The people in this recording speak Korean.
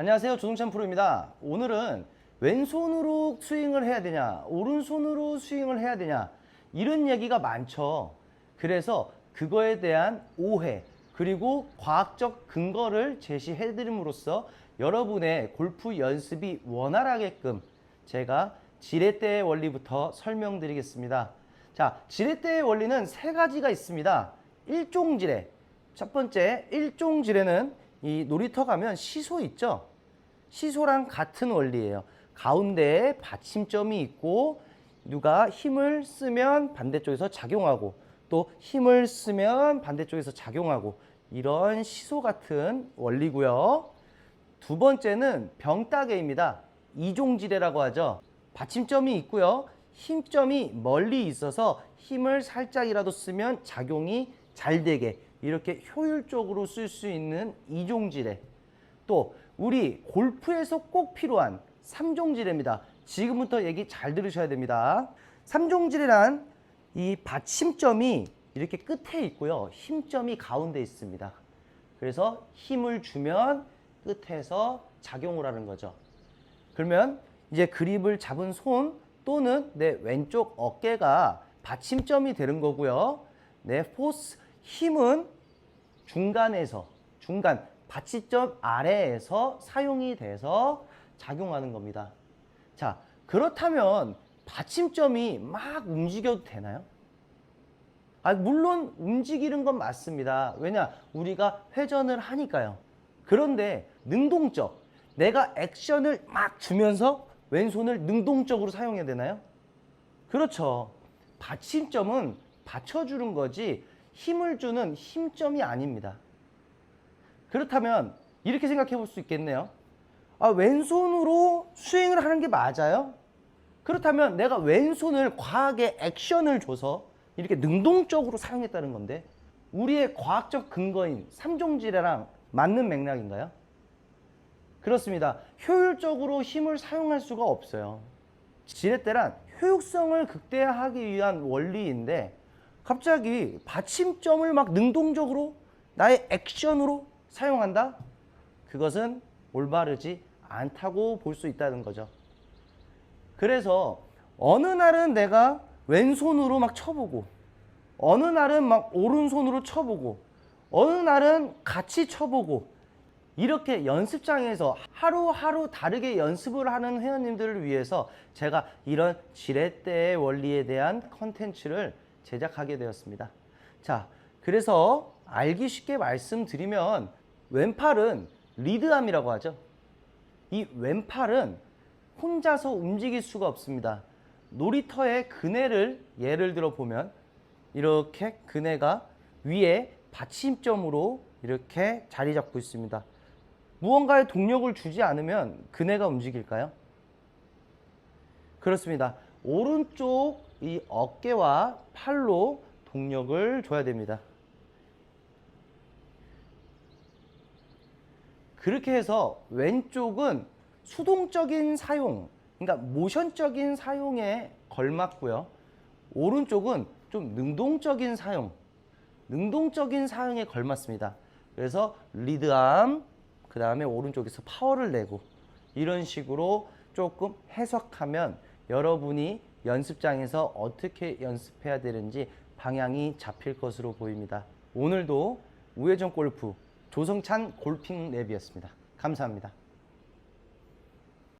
안녕하세요. 조동찬 프로입니다. 오늘은 왼손으로 스윙을 해야 되냐, 오른손으로 스윙을 해야 되냐, 이런 얘기가 많죠. 그래서 그거에 대한 오해, 그리고 과학적 근거를 제시해 드림으로써 여러분의 골프 연습이 원활하게끔 제가 지렛대의 원리부터 설명드리겠습니다. 자, 지렛대의 원리는 세 가지가 있습니다. 일종 지렛. 첫 번째, 일종 지렛은 이 놀이터 가면 시소 있죠? 시소랑 같은 원리예요. 가운데에 받침점이 있고 누가 힘을 쓰면 반대쪽에서 작용하고 또 힘을 쓰면 반대쪽에서 작용하고 이런 시소 같은 원리고요. 두 번째는 병따개입니다. 이종지례라고 하죠. 받침점이 있고요. 힘점이 멀리 있어서 힘을 살짝이라도 쓰면 작용이 잘 되게 이렇게 효율적으로 쓸 수 있는 이종지례. 또 우리 골프에서 꼭 필요한 삼종지례입니다. 지금부터 얘기 잘 들으셔야 됩니다. 삼종지례란 이 받침점이 이렇게 끝에 있고요. 힘점이 가운데 있습니다. 그래서 힘을 주면 끝에서 작용을 하는 거죠. 그러면 이제 그립을 잡은 손 또는 내 왼쪽 어깨가 받침점이 되는 거고요. 내 포스 힘은 중간에서 중간 받침점 아래에서 사용이 돼서 작용하는 겁니다. 자, 그렇다면 받침점이 막 움직여도 되나요? 아, 물론 움직이는 건 맞습니다. 왜냐? 우리가 회전을 하니까요. 그런데 능동적, 내가 액션을 막 주면서 왼손을 능동적으로 사용해야 되나요? 그렇죠. 받침점은 받쳐주는 거지 힘을 주는 힘점이 아닙니다. 그렇다면 이렇게 생각해 볼 수 있겠네요. 아, 왼손으로 스윙을 하는 게 맞아요? 그렇다면 내가 왼손을 과하게 액션을 줘서 이렇게 능동적으로 사용했다는 건데 우리의 과학적 근거인 삼종지례랑 맞는 맥락인가요? 그렇습니다. 효율적으로 힘을 사용할 수가 없어요. 지렛대란 효율성을 극대화하기 위한 원리인데 갑자기 받침점을 막 능동적으로 나의 액션으로 사용한다? 그것은 올바르지 않다고 볼 수 있다는 거죠. 그래서 어느 날은 내가 왼손으로 막 쳐보고 어느 날은 막 오른손으로 쳐보고 어느 날은 같이 쳐보고 이렇게 연습장에서 하루하루 다르게 연습을 하는 회원님들을 위해서 제가 이런 지렛대의 원리에 대한 컨텐츠를 제작하게 되었습니다. 자, 그래서 알기 쉽게 말씀드리면 왼팔은 리드암이라고 하죠. 이 왼팔은 혼자서 움직일 수가 없습니다. 놀이터의 그네를 예를 들어 보면 이렇게 그네가 위에 받침점으로 이렇게 자리 잡고 있습니다. 무언가의 동력을 주지 않으면 그네가 움직일까요? 그렇습니다. 오른쪽 이 어깨와 팔로 동력을 줘야 됩니다. 그렇게 해서 왼쪽은 수동적인 사용, 그러니까 모션적인 사용에 걸맞고요. 오른쪽은 좀 능동적인 사용, 능동적인 사용에 걸맞습니다. 그래서 리드암, 그 다음에 오른쪽에서 파워를 내고 이런 식으로 조금 해석하면 여러분이 연습장에서 어떻게 연습해야 되는지 방향이 잡힐 것으로 보입니다. 오늘도 우회전 골프 조성찬 골핑 랩이었습니다. 감사합니다.